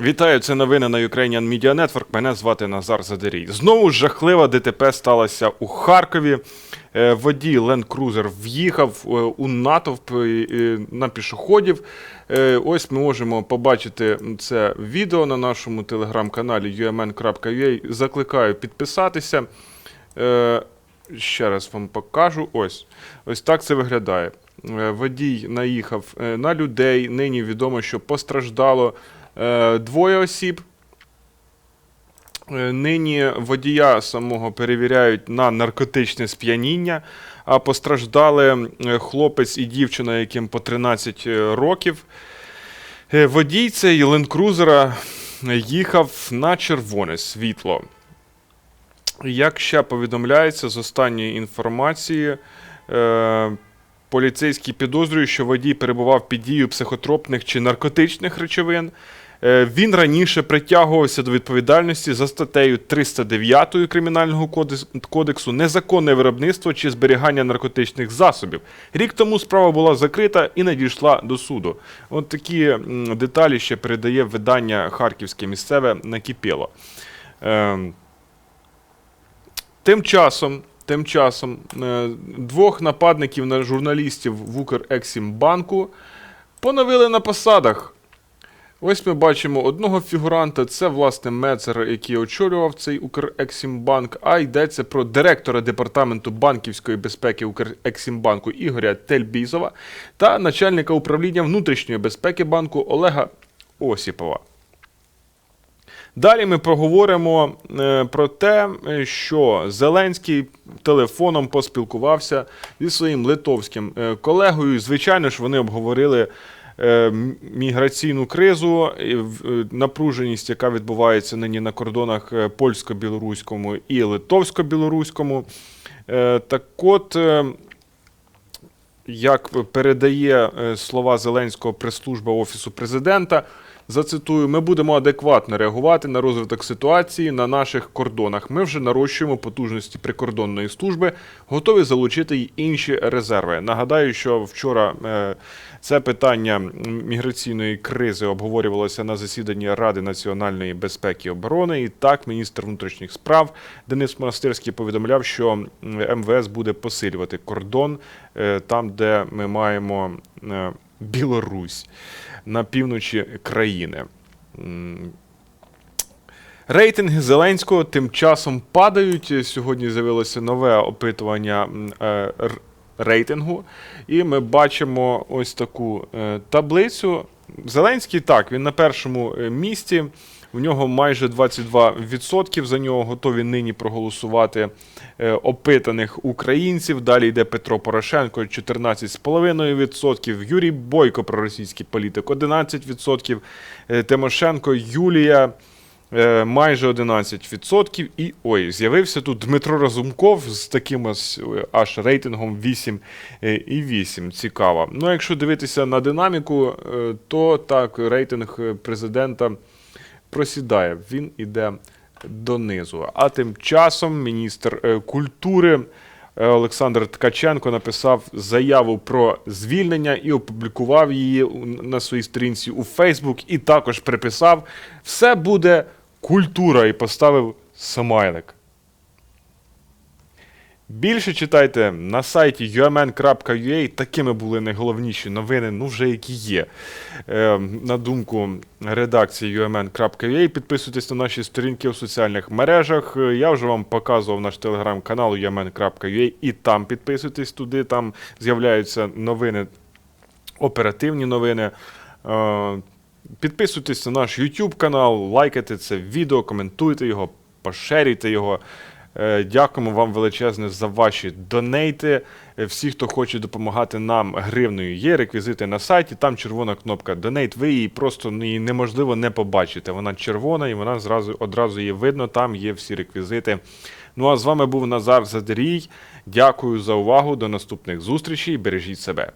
Вітаю, це новини на Ukrainian Media Network. Мене звати Назар Задерій. Знову жахлива ДТП сталася у Харкові. Е, Водій Land Cruiser в'їхав е, у натовп на пішоходів. Е, Ось ми можемо побачити це відео на нашому телеграм-каналі umn.ua. Закликаю підписатися. Ще раз вам покажу. Ось. Ось так це виглядає. Водій наїхав на людей. Нині відомо, що постраждало двоє осіб. Е, Нині водія самого перевіряють на наркотичне сп'яніння, а постраждали е, хлопець і дівчина, яким по 13 років. Е, Водій цей ленд-крузера їхав на червоне світло. Як ще повідомляється з останньої інформації, е, поліцейські підозрюють, що водій перебував під дією психотропних чи наркотичних речовин. Е, Він раніше притягувався до відповідальності за статтею 309 Кримінального кодексу незаконне виробництво чи зберігання наркотичних засобів. Рік тому справа була закрита і надійшла до суду. От такі деталі ще передає видання Харківське місцеве накипіло. Ем, Тим часом, тим часом е, двох нападників на журналістів в Укрексімбанку поновили на посадах. Ось ми бачимо одного фігуранта, це власне Мецер, який очолював цей Укрексімбанк, а йдеться про директора департаменту банківської безпеки Укрексімбанку Ігоря Тельбізова та начальника управління внутрішньої безпеки банку Олега Осіпова. Далі ми поговоримо е, про те, що Зеленський телефоном поспілкувався зі своїм литовським е, колегою. Звичайно ж, вони обговорили міграційну кризу, е, напруженість, яка відбувається нині на кордонах е, польсько-білоруському і литовсько-білоруському. Е, Так от. е, як передає е, слова Зеленського прес-служба Офісу президента, зацитую: ми будемо адекватно реагувати на розвиток ситуації на наших кордонах. Ми вже нарощуємо потужності прикордонної служби, готові залучити й інші резерви. Нагадаю, що вчора е, це питання міграційної кризи обговорювалося на засіданні Ради національної безпеки і оборони. І так, міністр внутрішніх справ Денис Монастирський повідомляв, що МВС буде посилювати кордон е, там, де ми маємо е, Білорусь на півночі країни. Рейтинги Зеленського тим часом падають. Сьогодні з'явилося нове опитування е, рейтингу, і ми бачимо ось таку е, таблицю. Зеленський так, він на першому е, місці. В нього майже 22%. За нього готові нині проголосувати е, опитаних українців. Далі йде Петро Порошенко 14,5%. Юрій Бойко, проросійський політик, 11%. Е, Тимошенко Юлія е, майже 11%. І ой, з'явився тут Дмитро Разумков з таким ось аж рейтингом 8,8. Цікаво. Ну, якщо дивитися на динаміку, то так, рейтинг президента просідає. Він іде донизу. А тим часом міністр е, культури. е, Олександр Ткаченко написав заяву про звільнення і опублікував її на своїй сторінці у Фейсбук, і також приписав: все буде культура і поставив смайлик. Більше читайте на сайті umn.ua. Такими були найголовніші новини, ну вже які є. Е, на думку редакції umn.ua. Підписуйтесь на наші сторінки у соціальних мережах. Е, Я вже вам показував наш телеграм-канал umn.ua і там підписуйтесь туди. Там з'являються новини, оперативні новини. Е, Підписуйтесь на наш YouTube канал, лайкайте це відео, коментуйте його, поширюйте його. Е, Дякуємо вам величезне за ваші донейти. Е, Всі, хто хоче допомагати нам гривною, є реквізити на сайті. Там червона кнопка Донейт. Ви її просто ну, її неможливо не побачити. Вона червона і вона зразу одразу її видно. Там є всі реквізити. Ну а з вами був Назар Задерій. Дякую за увагу. До наступних зустрічей. Бережіть себе.